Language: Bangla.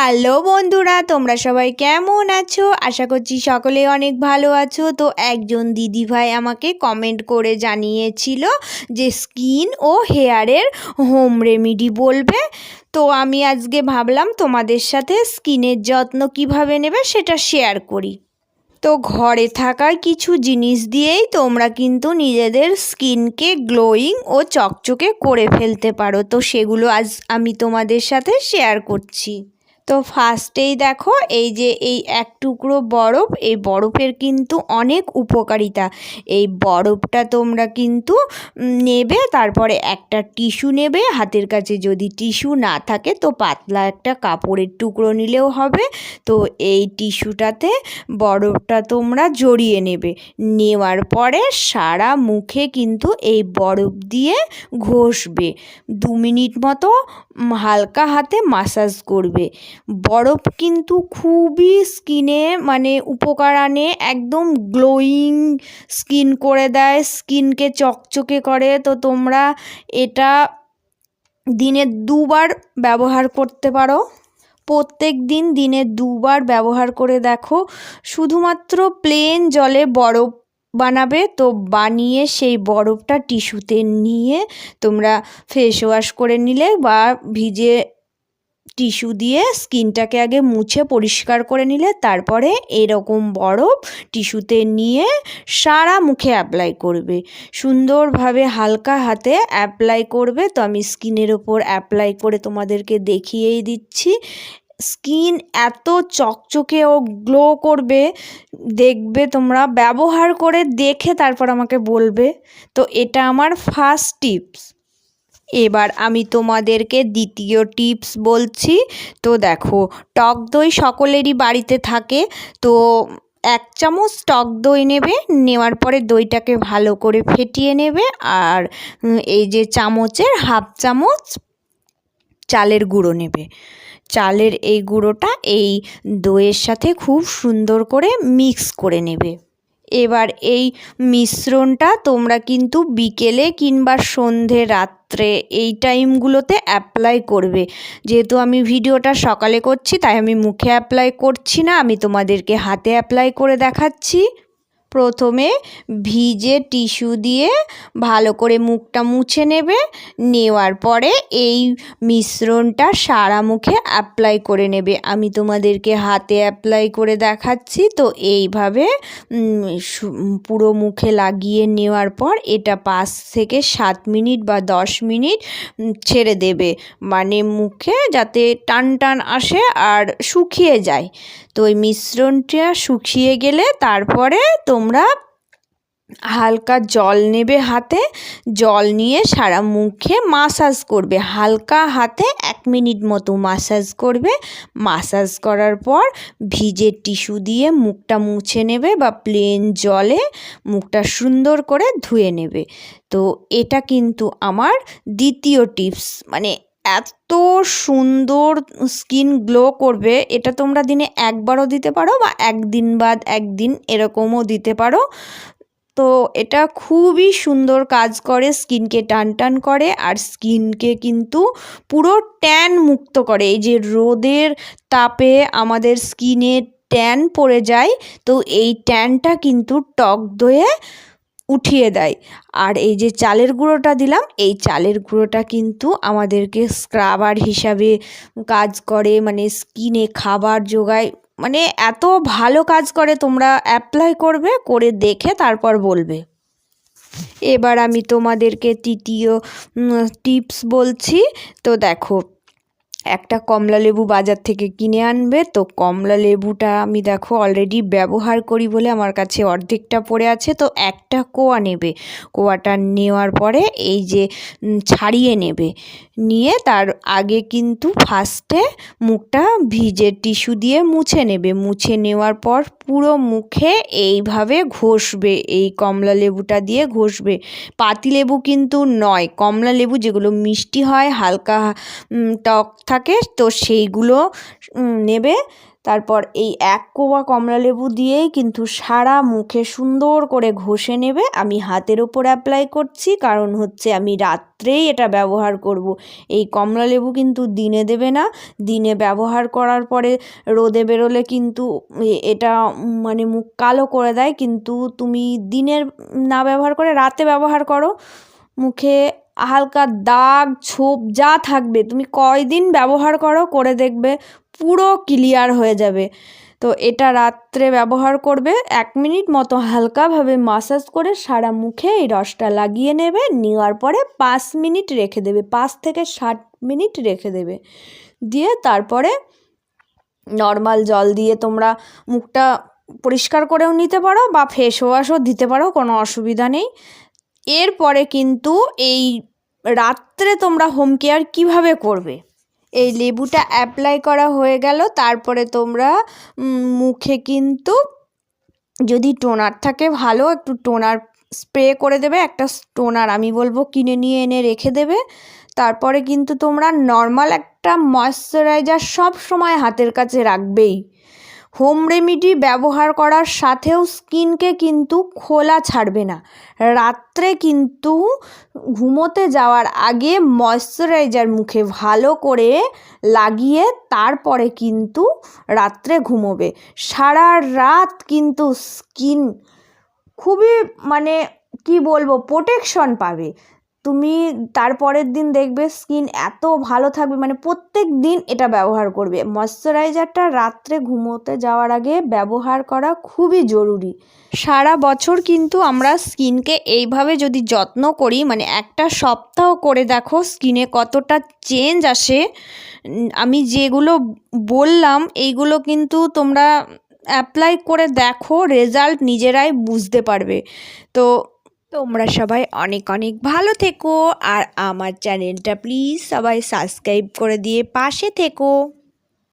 হ্যালো বন্ধুরা, তোমরা সবাই কেমন আছো? আশা করছি সকলে অনেক ভালো আছো। তো একজন দিদিভাই আমাকে কমেন্ট করে জানিয়েছিল যে স্কিন ও হেয়ারের হোম রেমিডি বলবে। তো আমি আজকে ভাবলাম তোমাদের সাথে স্কিনের যত্ন কীভাবে নেবে সেটা শেয়ার করি। তো ঘরে থাকা কিছু জিনিস দিয়েই তোমরা কিন্তু নিজেদের স্কিনকে গ্লোয়িং ও চকচকে করে ফেলতে পারো। তো সেগুলো আজ আমি তোমাদের সাথে শেয়ার করছি। তো ফার্স্টেই দেখো, এই যে এই এক টুকরো বরফ, এই বরফের কিন্তু অনেক উপকারিতা। এই বরফটা তোমরা কিন্তু নেবে, তারপরে একটা টিস্যু নেবে, হাতের কাছে যদি টিস্যু না থাকে তো পাতলা একটা কাপড়ের টুকরো নিলেও হবে। তো এই টিস্যুটাতে বরফটা তোমরা জড়িয়ে নেবে। নেওয়ার পরে সারা মুখে কিন্তু এই বরফ দিয়ে ঘষবে। দু মিনিট মতো হালকা হাতে মাসাজ করবে। বরফ কিন্তু খুবই স্কিনে মানে উপকার আনে, একদম গ্লোয়িং স্কিন করে দেয় স্কিনকে চকচকে করে। তো তোমরা এটা দিনে দুবার ব্যবহার করতে পারো। প্রত্যেক দিন দিনে দুবার ব্যবহার করে দেখো। শুধুমাত্র প্লেন জলে বরফ বানাবে, তো বানিয়ে সেই বরফটা টিস্যুতে নিয়ে তোমরা ফেস ওয়াশ করে নিলে বা ভিজে টিস্যু দিয়ে স্কিনটাকে আগে মুছে পরিষ্কার করে নিলে তারপরে এরকম বরফ টিস্যুতে নিয়ে সারা মুখে অ্যাপ্লাই করবে। সুন্দরভাবে হালকা হাতে অ্যাপ্লাই করবে। তো আমি স্কিনের ওপর অ্যাপ্লাই করে তোমাদেরকে দেখিয়েই দিচ্ছি। স্কিন এত চকচকে ও গ্লো করবে, দেখবে তোমরা ব্যবহার করে দেখে তারপর আমাকে বলবে। তো এটা আমার ফার্স্ট টিপস। এবার আমি তোমাদেরকে দ্বিতীয় টিপস বলছি। তো দেখো, টক দই সকলেরই বাড়িতে থাকে। তো এক চামচ টক দই নেবে, নেওয়ার পরে দইটাকে ভালো করে ফেটিয়ে নেবে। আর এই যে চামচের হাফ চামচ চালের গুঁড়ো নেবে। চালের এই গুঁড়োটা এই দইয়ের সাথে খুব সুন্দর করে মিক্স করে নেবে। এবার এই মিশ্রণটা তোমরা কিন্তু বিকেলে কিংবা সন্ধে রাত্রে এই টাইমগুলোতে অ্যাপ্লাই করবে। যেহেতু আমি ভিডিওটা সকালে করছি, তাই আমি মুখে অ্যাপ্লাই করছি না, আমি তোমাদেরকে হাতে অ্যাপ্লাই করে দেখাচ্ছি। প্রথমে ভিজে টিস্যু দিয়ে ভালো করে মুখটা মুছে নেবে, নেওয়ার পরে এই মিশ্রণটা সারা মুখে অ্যাপ্লাই করে নেবে। আমি তোমাদেরকে হাতে অ্যাপ্লাই করে দেখাচ্ছি, তো এইভাবে পুরো মুখে লাগিয়ে নেওয়ার পর এটা পাঁচ থেকে সাত মিনিট বা দশ মিনিট ছেড়ে দেবে। মানে মুখে যাতে টান টান আসে আর শুকিয়ে যায়। তো ওই মিশ্রণটা শুকিয়ে গেলে তারপরে তোমরা হালকা জল নেবে হাতে, জল নিয়ে সারা মুখে মাসাজ করবে। হালকা হাতে এক মিনিট মতো মাসাজ করবে। মাসাজ করার পর ভিজে টিস্যু দিয়ে মুখটা মুছে নেবে বা প্লেন জলে মুখটা সুন্দর করে ধুয়ে নেবে। তো এটা কিন্তু আমার দ্বিতীয় টিপস মানে এত সুন্দর স্কিন গ্লো করবে, এটা তোমরা দিনে একবারও দিতে পারো বা একদিন বাদ একদিন এরকমও দিতে পারো। তো এটা খুবই সুন্দর কাজ করে, স্কিনকে টান টান করে আর স্কিনকে কিন্তু পুরো ট্যান মুক্ত করে। এই যে রোদের তাপে আমাদের স্কিনে ট্যান পড়ে যায়, তো এই ট্যানটা কিন্তু টক দয়ে উঠিয়ে দেয়। আর এই যে চালের গুঁড়োটা দিলাম, এই চালের গুঁড়োটা কিন্তু আমাদেরকে স্ক্রাবার হিসাবে কাজ করে মানে স্কিনে খাবার যোগায় মানে এত ভালো কাজ করে তোমরা অ্যাপ্লাই করবে, করে দেখে তারপর বলবে। এবার আমি তোমাদেরকে তৃতীয় টিপস বলছি। তো দেখো একটা কমলা লেবু বাজার থেকে কিনে আনবে। তো কমলা লেবুটা আমি দেখো অলরেডি ব্যবহার করি বলে আমার কাছে অর্ধেকটা পড়ে আছে। তো একটা কোয়া নেবে। কোয়াটা নেওয়ার পরে এই যে ছাড়িয়ে নেবে। নিয়ে তার আগে কিন্তু ফার্স্টে মুখটা ভিজে টিস্যু দিয়ে মুছে নেবে। মুছে নেওয়ার পর পুরো মুখে এইভাবে ঘষবে, এই কমলা লেবুটা দিয়ে ঘষবে। পাতিলেবু কিন্তু নয়, কমলা লেবু যেগুলো মিষ্টি হয়, হালকা টক থাকে, তো সেইগুলো নেবে। তারপর এই এক কোয়া কমলা লেবু দিয়েই কিন্তু সারা মুখে সুন্দর করে ঘষে নেবে। আমি হাতের ওপর অ্যাপ্লাই করছি, কারণ হচ্ছে আমি রাত্রেই এটা ব্যবহার করব। এই কমলা লেবু কিন্তু দিনে দেবে না। দিনে ব্যবহার করার পরে রোদে বেরোলে কিন্তু এটা মানে মুখ কালো করে দেয়। কিন্তু তুমি দিনের না ব্যবহার করে রাতে ব্যবহার করো। মুখে হালকা দাগ, ছোপ, যা থাকবে, তুমি কয়দিন ব্যবহার করো, করে দেখবে পুরো ক্লিয়ার হয়ে যাবে। তো এটা রাত্রে ব্যবহার করবে, এক মিনিট মতো হালকাভাবে মাসাজ করে সারা মুখে এই রসটা লাগিয়ে নেবে, নেওয়ার পরে পাঁচ মিনিট রেখে দেবে, পাঁচ থেকে ষাট মিনিট রেখে দেবে। দিয়ে তারপরে নর্মাল জল দিয়ে তোমরা মুখটা পরিষ্কার করেও নিতে পারো বা ফেস ওয়াশও দিতে পারো, কোনো অসুবিধা নেই। এরপরে কিন্তু এই রাত্রে তোমরা হোম কেয়ার কীভাবে করবে? এই লেবুটা অ্যাপ্লাই করা হয়ে গেল, তারপরে তোমরা মুখে কিন্তু যদি টোনার থাকে ভালো, একটু টোনার স্প্রে করে দেবে, একটা টোনার আমি বলব কিনে নিয়ে এনে রেখে দেবে। তারপরে কিন্তু তোমরা নর্মাল একটা ময়শ্চারাইজার সব সময় হাতের কাছে রাখবেই। হোম রেমিডি ব্যবহার করার সাথেও স্কিনকে কিন্তু খোলা ছাড়বে না। রাত্রে কিন্তু ঘুমোতে যাওয়ার আগে ময়শ্চারাইজার মুখে ভালো করে লাগিয়ে তারপরে কিন্তু রাত্রে ঘুমোবে। সারা রাত কিন্তু স্কিন খুবই মানে কি বলব প্রোটেকশন পাবে। তুমি তারপরের দিন দেখবে স্কিন এত ভালো থাকবে মানে প্রত্যেক দিন এটা ব্যবহার করবে। ময়শ্চারাইজারটা রাত্রে ঘুমোতে যাওয়ার আগে ব্যবহার করা খুবই জরুরি। সারা বছর কিন্তু আমরা স্কিনকে এইভাবে যদি যত্ন করি মানে একটা সপ্তাহ করে দেখো স্কিনে কতটা চেঞ্জ আসে, আমি যেগুলো বললাম, এইগুলো কিন্তু তোমরা অ্যাপ্লাই করে দেখো রেজাল্ট নিজেরাই বুঝতে পারবে। তো তোমরা সবাই অনেক অনেক ভালো থেকো আর আমার চ্যানেলটা প্লিজ সবাই সাবস্ক্রাইব করে দিয়ে পাশে থেকো।